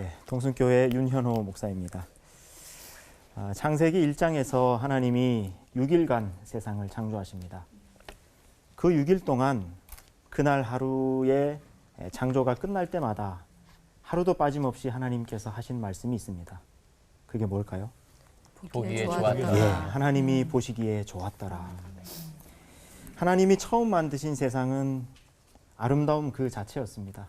예, 동순교회 윤현호 목사입니다. 아, 창세기 1장에서 하나님이 6일간 세상을 창조하십니다. 그 6일 동안 그날 하루에 창조가 끝날 때마다 하루도 빠짐없이 하나님께서 하신 말씀이 있습니다. 그게 뭘까요? 보기에 좋았더라. 좋았더라. 예, 하나님이 보시기에 좋았더라. 하나님이 처음 만드신 세상은 아름다움 그 자체였습니다.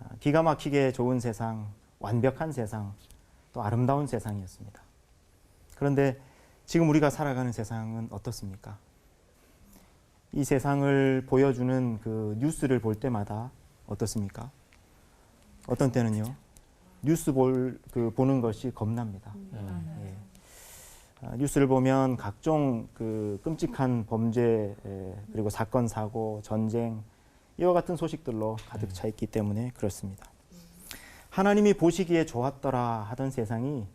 아, 기가 막히게 좋은 세상, 완벽한 세상, 또 아름다운 세상이었습니다. 그런데 지금 우리가 살아가는 세상은 어떻습니까? 이 세상을 보여주는 그 뉴스를 볼 때마다 어떻습니까? 어떤 때는요, 뉴스 볼, 그 보는 것이 겁납니다. 예. 아, 뉴스를 보면 각종 그 끔찍한 범죄 에, 그리고 사건 사고 전쟁 이와 같은 소식들로 가득 차 있기 때문에 그렇습니다. 하나님이 보시기에 좋았더라 하던 세상이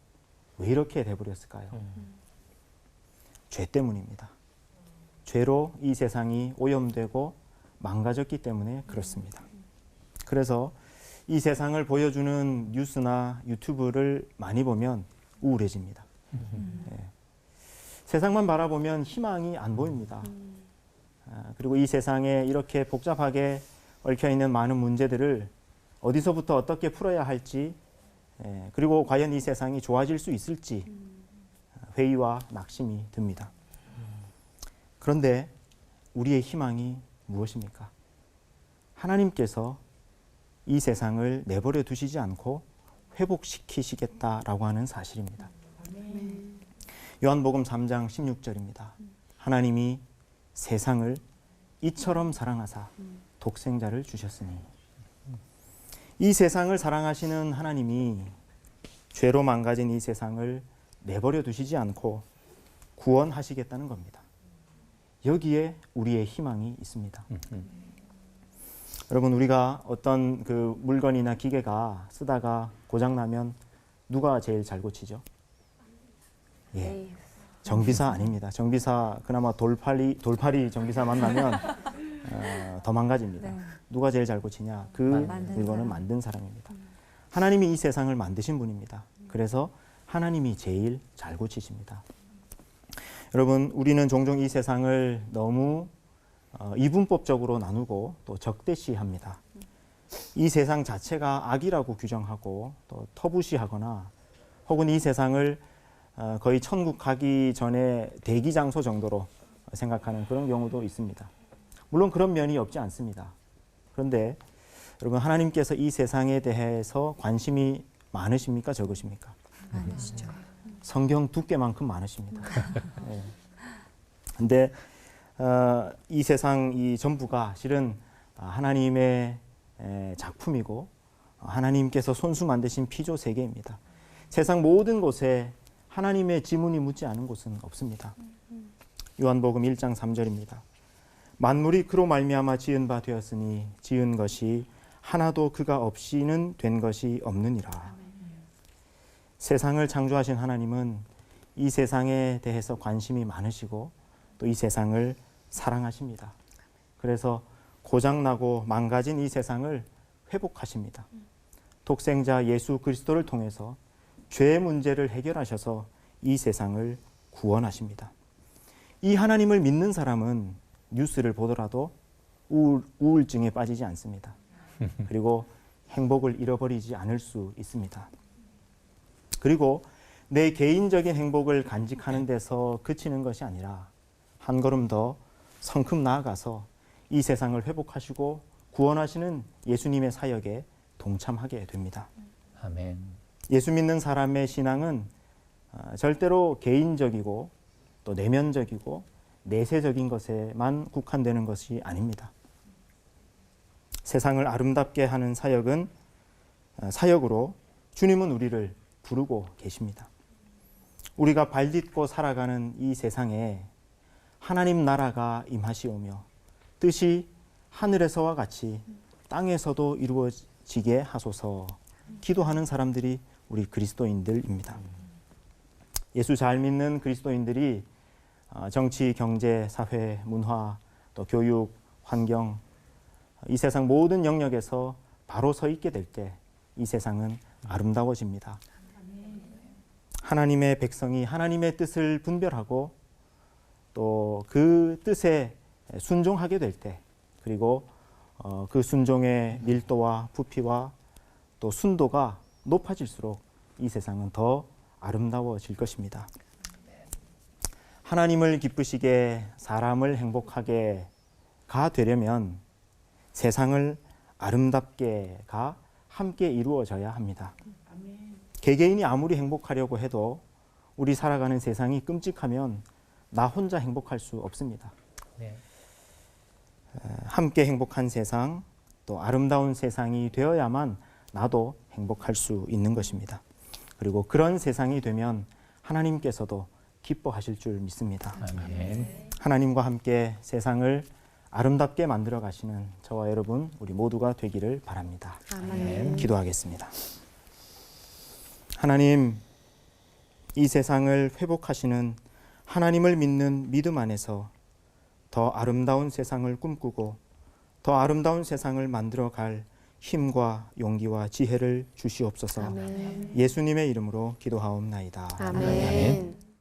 왜 이렇게 돼버렸을까요? 죄 때문입니다. 죄로 이 세상이 오염되고 망가졌기 때문에 그렇습니다. 그래서 이 세상을 보여주는 뉴스나 유튜브를 많이 보면 우울해집니다. 예. 세상만 바라보면 희망이 안 보입니다. 아, 그리고 이 세상에 이렇게 복잡하게 얽혀 있는 많은 문제들을 어디서부터 어떻게 풀어야 할지, 예, 그리고 과연 이 세상이 좋아질 수 있을지 회의와 낙심이 듭니다. 그런데 우리의 희망이 무엇입니까? 하나님께서 이 세상을 내버려 두시지 않고 회복시키시겠다라고 하는 사실입니다. 요한복음 3장 16절입니다. 하나님이 세상을 이처럼 사랑하사 독생자를 주셨으니 이 세상을 사랑하시는 하나님이 죄로 망가진 이 세상을 내버려 두시지 않고 구원하시겠다는 겁니다. 여기에 우리의 희망이 있습니다. 여러분 우리가 어떤 그 물건이나 기계가 쓰다가 고장 나면 누가 제일 잘 고치죠? 예. 정비사 아닙니다. 정비사 그나마 돌팔이 돌팔이 정비사 만나면 어, 더 망가집니다. 네. 누가 제일 잘 고치냐? 그 만든 물건을 사람. 만든 사람입니다. 하나님이 이 세상을 만드신 분입니다. 그래서 하나님이 제일 잘 고치십니다. 여러분, 우리는 종종 이 세상을 너무 어, 이분법적으로 나누고 또 적대시합니다. 이 세상 자체가 악이라고 규정하고 또 터부시하거나 혹은 이 세상을 어, 거의 천국 가기 전에 대기 장소 정도로 생각하는 그런 경우도 있습니다. 물론 그런 면이 없지 않습니다. 그런데 여러분 하나님께서 이 세상에 대해서 관심이 많으십니까 적으십니까? 많으시죠. 성경 두께만큼 많으십니다. 예. 근데 어, 이 세상 이 전부가 실은 아, 하나님의 에, 작품이고 어, 하나님께서 손수 만드신 피조 세계입니다. 세상 모든 곳에 하나님의 지문이 묻지 않은 곳은 없습니다. 요한복음 1장 3절입니다. 만물이 그로 말미암아 지은 바 되었으니 지은 것이 하나도 그가 없이는 된 것이 없느니라. 세상을 창조하신 하나님은 이 세상에 대해서 관심이 많으시고 또 이 세상을 사랑하십니다. 그래서 고장나고 망가진 이 세상을 회복하십니다. 독생자 예수 그리스도를 통해서 죄 문제를 해결하셔서 이 세상을 구원하십니다. 이 하나님을 믿는 사람은 뉴스를 보더라도 우울, 우울 증에 빠지지 않습니다. 그리고 행복을 잃어버리지 않을 수 있습니다. 그리고 내 개인적인 행복을 간직하는 데서 그치는 것이 아니라 한 걸음 더 성큼 나아가서 이 세상을 회복하시고 구원하시는 예수님의 사역에 동참하게 됩니다. 아멘. 예수 믿는 사람의 신앙은 아, 절대로 개인적이고 또 내면적이고 내세적인 것에만 국한되는 것이 아닙니다. 세상을 아름답게 하는 사역은 아, 사역으로 주님은 우리를 부르고 계십니다. 우리가 발딛고 살아가는 이 세상에 하나님 나라가 임하시오며 뜻이 하늘에서와 같이 땅에서도 이루어지게 하소서 기도하는 사람들이 우리 그리스도인들입니다. 예수 잘 믿는 그리스도인들이 아, 정치, 경제, 사회, 문화, 또 교육, 환경 이 세상 모든 영역에서 바로 서 있게 될 때 이 세상은 아름다워집니다. 하나님의 백성이 하나님의 뜻을 분별하고 또 그 뜻에 순종하게 될 때, 그리고 어, 그 순종의 밀도와 부피와 또 순도가 높아질수록 이 세상은 더 아름다워질 것입니다. 하나님을 기쁘시게 사람을 행복하게 가 되려면 세상을 아름답게 가 함께 이루어져야 합니다. 개개인이 아무리 행복하려고 해도 우리 살아가는 세상이 끔찍하면 나 혼자 행복할 수 없습니다. 네. 함께 행복한 세상, 또 아름다운 세상이 되어야만 나도 행복할 수 있는 것입니다. 그리고 그런 세상이 되면 하나님께서도 기뻐하실 줄 믿습니다. 아멘. 하나님과 함께 세상을 아름답게 만들어 가시는 저와 여러분 우리 모두가 되기를 바랍니다. 아멘. 기도하겠습니다. 하나님, 이 세상을 회복하시는 하나님을 믿는 믿음 안에서 더 아름다운 세상을 꿈꾸고 더 아름다운 세상을 만들어 갈 힘과 용기와 지혜를 주시옵소서. 아멘. 예수님의 이름으로 기도하옵나이다. 아멘.